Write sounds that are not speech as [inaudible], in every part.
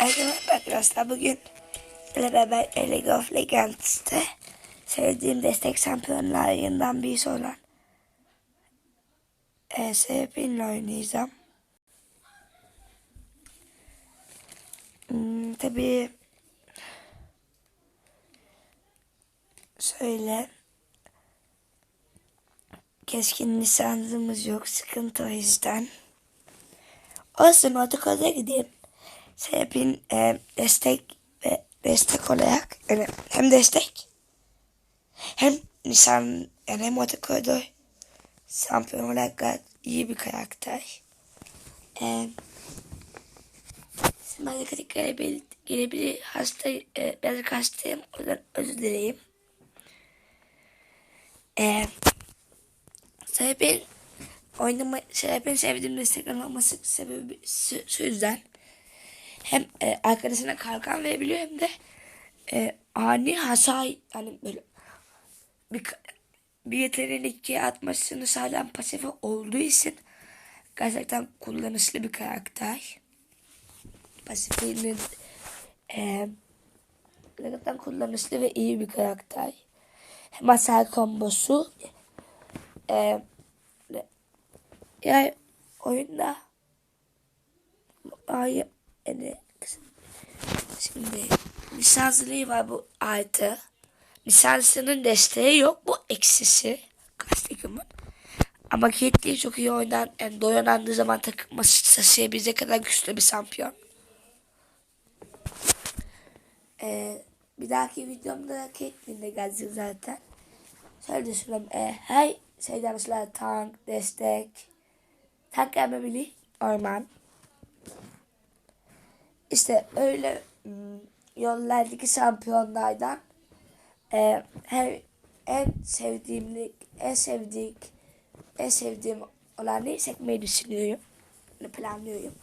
Evet arkadaşlar bugün ile beraber League of Legends'te sevdiğim destek şampiyonlarından birisi olan ESP'yle oynayacağım. Hmm, tabii şöyle keskin lisansımız yok sıkıntı o yüzden. Olsun otokoda gideyim. Sebebin e, destek ve destek olarak yani hem destek hem Nisan yani hem otokoda şampiyon olarak iyi bir karakter. E, ben dikkat gelebilir, gelebilir hasta, e, birazcık hastayım. O yüzden özür dileyim. E, sebebin oynama sebebin sevdiğim destek olması sebebi şu, şu yüzden hem e, arkadaşına kalkan verebiliyor hem de e, ani hasar yani böyle bir, bir yeteneğin ikiye atmasını sağlayan pasifi olduğu için gerçekten kullanışlı bir karakter. Pasifinin e, gerçekten kullanışlı ve iyi bir karakter. Hem hasar kombosu e, yani oyunda ay yani şimdi lisanslığı var bu artı. Lisansının desteği yok bu eksisi. Kaç takımın. Ama Caitlyn çok iyi oynan, yani doyanandığı zaman takım taşıyabilecek kadar güçlü bir şampiyon. Ee, bir dahaki videomda Caitlyn de gelecek zaten. Şöyle düşünüyorum. E, her şeyden mesela tank, destek, tank gelmemeli, orman. İşte öyle ım, yollardaki şampiyonlardan e, her en sevdiğim en sevdik en sevdiğim olanı çekmeyi düşünüyorum. Yani planlıyorum.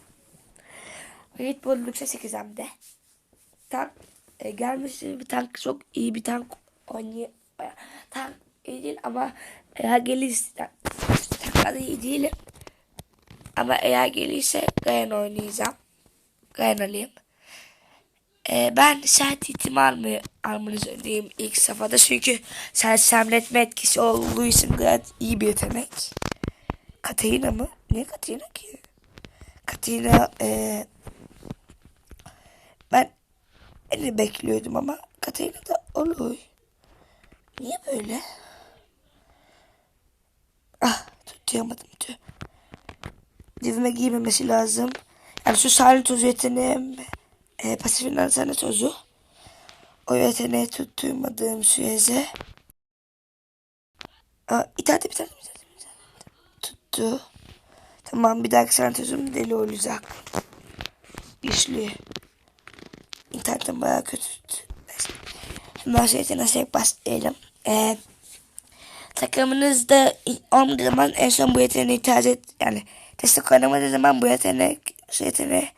Red Bull Lux'a çekeceğim de. Tank e, gelmiş bir tank çok iyi bir tank oynuyor. Tank iyi değil ama eğer gelirse tanklarda iyi değilim. Ama eğer gelirse Gayan oynayacağım. Gayan alayım. Ee, ben sert ihtimal mi almanızı öneririm ilk safhada. Çünkü sersemletme etkisi olduğu için gayet iyi bir yetenek. Katarina mı? Ne Katarina ki? Katarina ee, ben Elini bekliyordum ama Katarina da olur. Niye böyle? Ah tutuyamadım tüh. Dibime giymemesi lazım. Yani şu sahne tozu yeteneğim e, pasifin sahne tozu. O yeteneği tutturmadığım sürece Aa, itaate bir tane. Tuttu. Tamam bir dahaki sahne tozum deli olacak. Güçlü. İnternetim bayağı kötü. Hemen şeyden nasıl başlayalım. Ee, takımınızda olmadığı zaman en son bu yeteneği tercih et, yani destek oynamadığı zaman bu yetenek yeteneği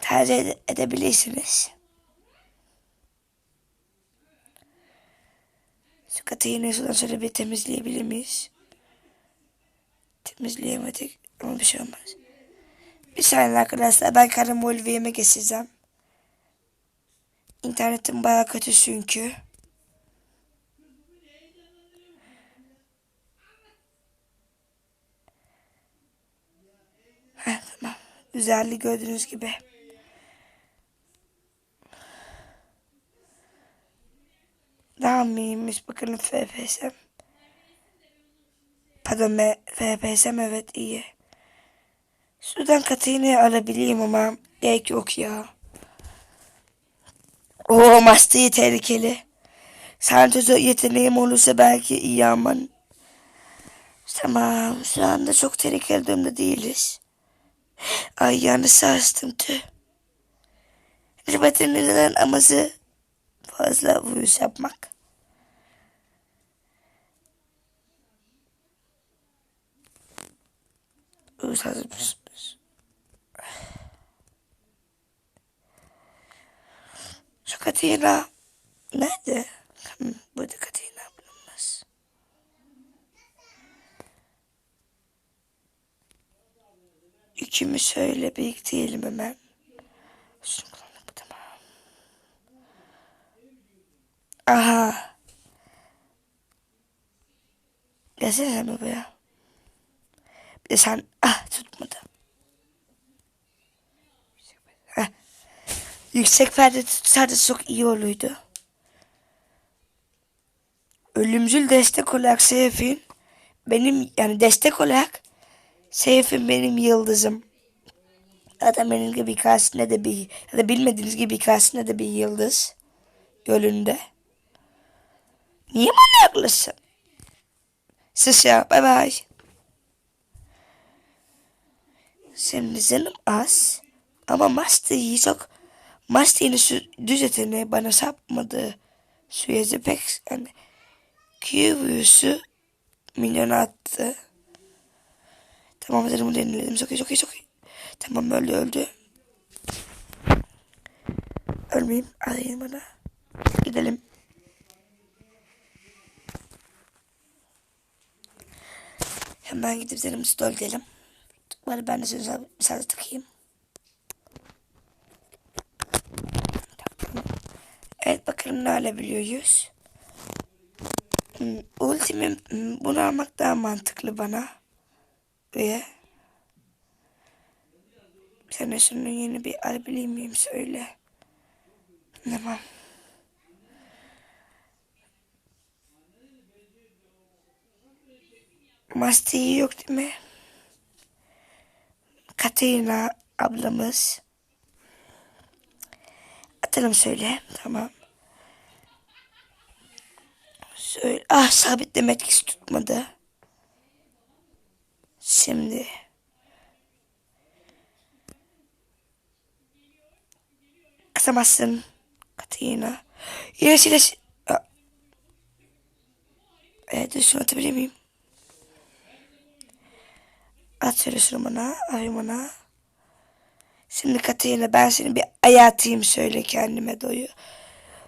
tercih ede- edebilirsiniz. Şu katıyı yine şuradan şöyle bir temizleyebilir miyiz? Temizleyemedik ama bir şey olmaz. Bir saniye arkadaşlar ben karım Volviye'me geçeceğim. İnternetim baya kötü çünkü. Heh, Güzelliği gördüğünüz gibi. Daha mı iyiymiş bakalım FPS'm. Pardon FPS'm evet iyi. Sudan katını alabileyim ama gerek yok ya. O Master'ı tehlikeli. Santos'a yeteneğim olursa belki iyi ama. Tamam şu anda çok tehlikeli durumda değiliz. Ay yanlış sarstım tüh. Rıbatın neden amacı fazla vuruş yapmak. Vuruş hazır mısın? Şu Katina nerede? Hmm, burada Katina bulunmaz. Yükümü söyle biriktirelim hemen. Şunu kullanalım tamam. Aha. Gelsene sen buraya. Bir de sen ah tutmadı. Yüksek perde tutsaydı çok iyi olurdu. Ölümcül destek olarak Seyf'in benim yani destek olarak Seyf'in benim yıldızım. Zaten benim gibi karşısında da bir ya da bilmediğiniz gibi karşısında da bir yıldız gölünde. Niye bana yaklaşsın? Sus ya bay bay. Şimdi canım az ama Master'ı çok Master'ın su düz yeteneği bana sapmadı. Sürece pek yani Q'yu milyona attı. Tamam canım deneyelim. Çok iyi çok iyi çok iyi. Tamam öldü öldü. Ölmeyeyim. Arayın bana. Gidelim. Hemen gidip üzerimizi dölgelim. Bari ben de size mesaj takayım. Evet bakalım ne alabiliyoruz. Hmm, Ultimi hmm, bunu almak daha mantıklı bana. Sen de şunu yeni bir alabilir miyim söyle. Tamam. Mastiği yok değil mi? Katerina ablamız. Atalım söyle. Tamam. Söyle. Ah sabitlemek hiç tutmadı. Şimdi. Kısamazsın. İlaç ilaç. Aa. Evet şunu atabilir miyim? At şöyle şunu bana. Ay bana. Şimdi Katerina ben seni bir ayatayım söyle kendime doyu.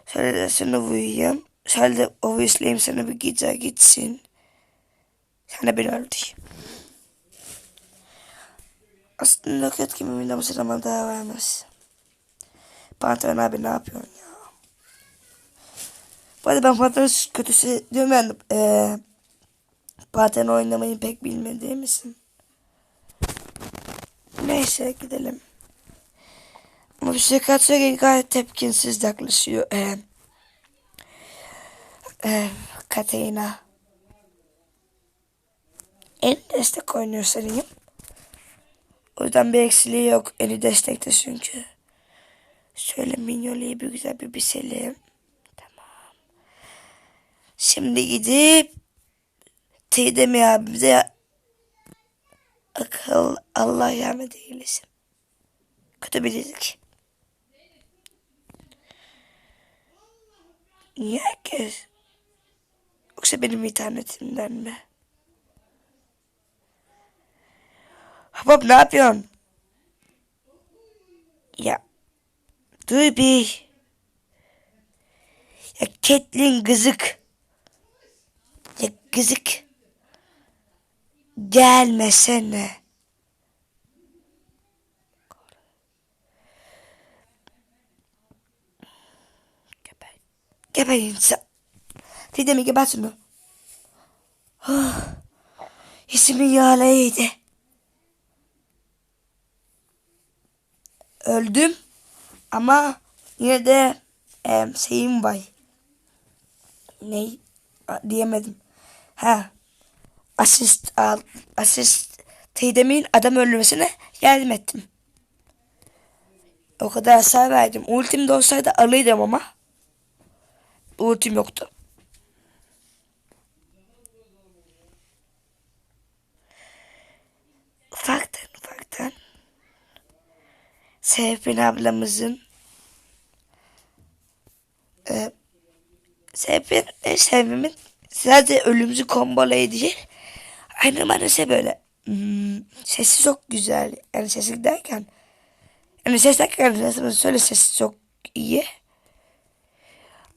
Şöyle de seni vurayım. Şöyle de o üstleyeyim sana bir gece gitsin. Sen de beni öldür. Aslında kimim de bu sırama daha vermez. Pantolon abi ne yapıyorsun ya? Bu arada ben pantolon kötüsü diyorum yani e, pantolon oynamayı pek bilmediğim için. Neyse gidelim. Ama bir şey kaçıyor gayet tepkinsiz yaklaşıyor. Ee, e, Katerina. En destek oynuyor sanırım. O yüzden bir eksiliği yok. Eni destekte çünkü. Şöyle minyoliyi bir güzel bir biselim. Tamam. Şimdi gidip Teyzemi abimize akıl Allah rahmet eylesin. Kötü bilirdik. Niye herkes? Yoksa benim internetimden mi? Hop ne yapıyorsun? Ya. Dur bir. Ya Ketlin gızık. Ya gızık. Gelmesene. Geber. Geber insan. Dedemi geber şunu. Oh, ismi Yale'ydi. Öldüm. Ama yine de e, şeyim var. Ne? Diyemedim. Ha. Asist al, asist teyzemin adam öldürmesine yardım ettim. O kadar hasar verdim. Ultim de olsaydı alıydım ama. Ultim yoktu. Sevpin ablamızın e, Sevpin, e, Sevpin'in sadece ölümcü kombolayı değil. Aynı şey böyle hmm, sesi çok güzel. Yani sesi derken yani ses derken söyle sesi çok iyi.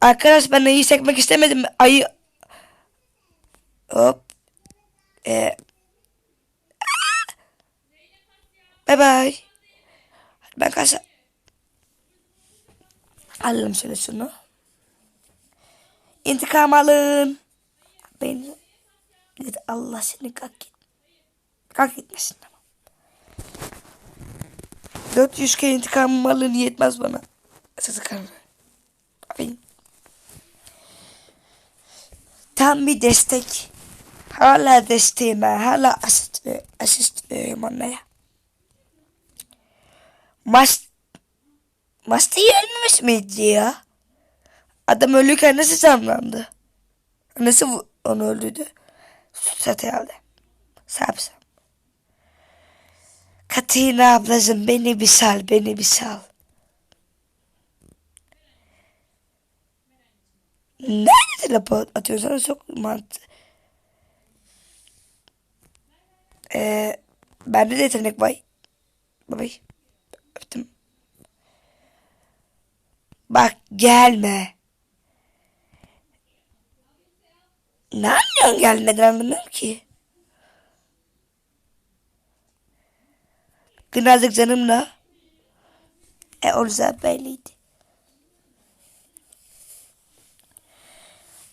Arkadaş ben ayı çekmek istemedim. Ayı hop e, Bay bay. Ben kaçar. Alalım şöyle şunu. İntikam alın. Beni dedi Allah seni kalk git. Kalk gitmesin tamam. 400 kere intikam alın yetmez bana. Sesi karnı. Aferin. Tam bir destek. Hala desteğim ben. Hala asist, asist veriyorum onlara. Mas Masti ölmemiş miydi ya? Adam ölürken nasıl canlandı? Nasıl onu öldürdü? Süt herhalde. Sapsam. Katina ablacığım beni bir sal, beni bir sal. Nerede teleport atıyorsan çok mantı. Ee, bende de yetenek var. Babay. Öptüm. Bak gelme. Ne anlıyorsun gelmeden anlamıyorum ki. Birazcık canımla. E o yüzden belliydi.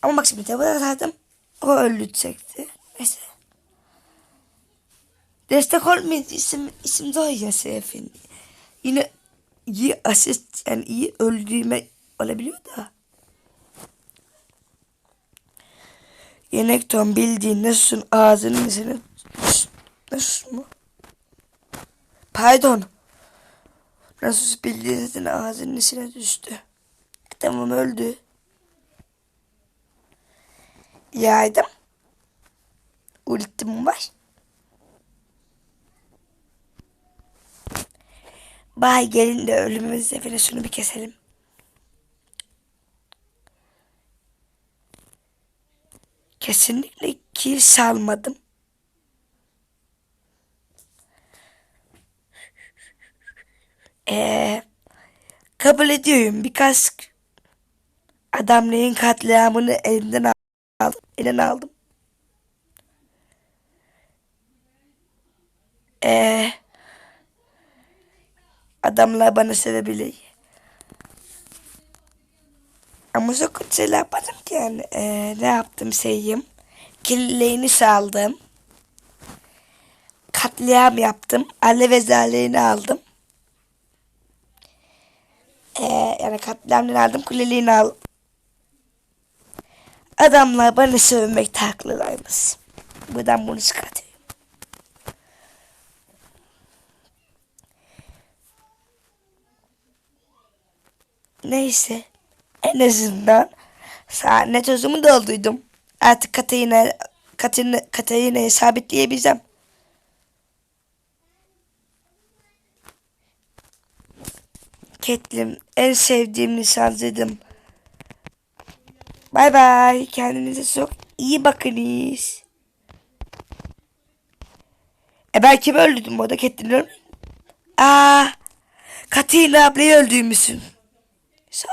Ama bak şimdi tabi zaten o öldürecekti. Neyse. Destek olmayınca isim, isim daha iyi Seyf'in. Yine iyi asist yani iyi öldürme olabiliyor da. Yenekton bildiğin nasılsın ağzının içine nasıl mu? Pardon. Nasıl bildiğin ağzının içine düştü. Tamam öldü. Yardım. Ultim var. Bay gelin de ölümümüz zefine şunu bir keselim. Kesinlikle kill salmadım. Ee, kabul ediyorum birkaç adamların katliamını elinden aldım. Elinden aldım. Ee, adamlar bana sevebilir. Ama çok kötü şeyler yapmadım ki yani. Ee, ne yaptım şeyim. Killerini saldım. Katliam yaptım. Alev ezerlerini aldım. Ee, yani katliamını aldım. Kuleliğini aldım. Adamlar bana sövmek haklılarmış. Buradan bunu çıkartıyorum. Neyse. En azından sahne sözümü dolduydum. Artık Katarina, Katarina, Katarina'yı sabitleyebileceğim. Ketlim en sevdiğim nişancıydım. Bay bay. Kendinize çok iyi bakınız. E ben kimi öldürdüm orada Ketlin'i. Aa, Katarina ablayı öldürmüşsün. Sahi.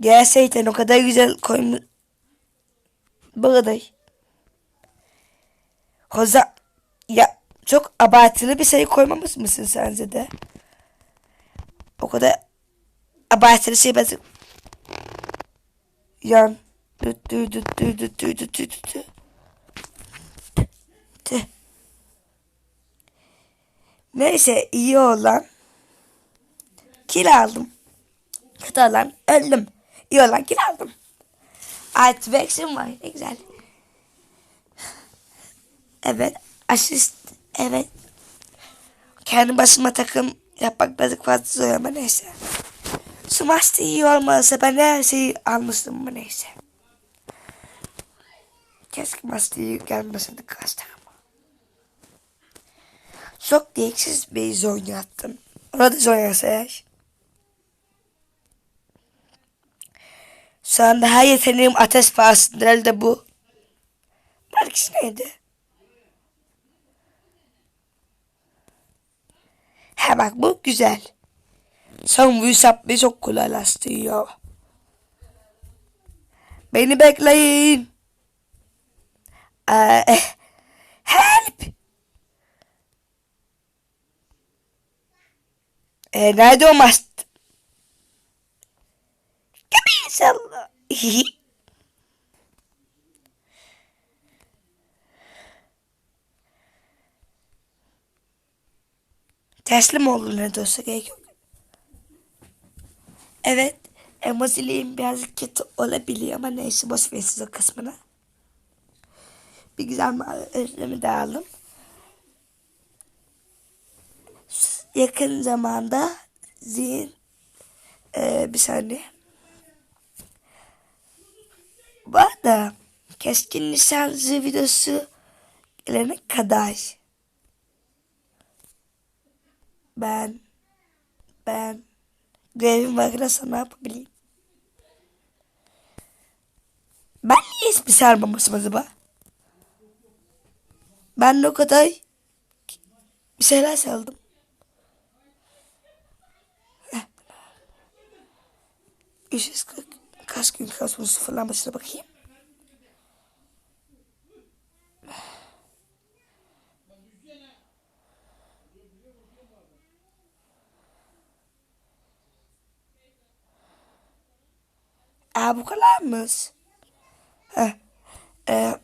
Gerçekten o kadar güzel koymuş. Bu kadar. Hoza ya çok abartılı bir şey koymamış mısın sence de? O kadar abartılı şey ben yan düt düt düt düt düt düt düt düt düt. Tüh. Neyse iyi olan kil aldım. Kötü olan öldüm. İyi olan kil aldım. Artı bir eksim var. Ne güzel. Evet. Asist. Evet. Kendi başıma takım yapmak birazcık fazla zor ama neyse. Smash iyi olmazsa ben her şeyi almıştım ama neyse. Keşke Master'ı gelmeseydi kaçtı ama. Çok değeksiz bir zon yaptım. Ona da zon eğer. Şu anda her yeteneğim ateş pahasındır elde bu. Belki neydi? He bak bu güzel. Son vuruş yapmayı çok kolaylaştırıyor. Beni bekleyin. Ee, help! Ee, nerede o mast? Gibi inşallah. [laughs] Teslim oldu ne olsa gerek yok. Evet. Emoziliğim birazcık kötü olabiliyor ama neyse boş ver siz o kısmını. Bir güzel önlemi de aldım. Yakın zamanda zihin ee, bir saniye. Bu arada keskin nişancı videosu gelene kadar ben ben görevim varsa ne yapabileyim? Ben niye ismi sarmamışım acaba? Ben o kadar bir şeyler saldım. 340 kaç gün kasmış sıfırlanmasına bakayım. Aa bu kadarmış. Heh. Ee,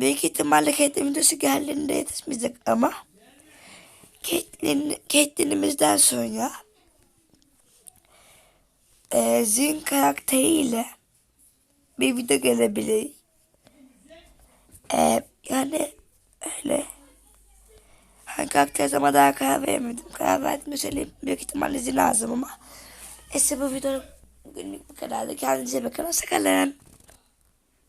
büyük ihtimalle Caitlyn videosu geldiğinde yetişmeyecek ama Caitlyn, Caitlyn'imizden sonra e, Zin karakteriyle bir video gelebilir. E, yani öyle. Hangi karakter zaman daha karar veremedim. Karar verdim söyleyeyim. Büyük ihtimalle Zin lazım ama. Neyse bu video günlük bu kadardı. Kendinize bakın. Hoşçakalın.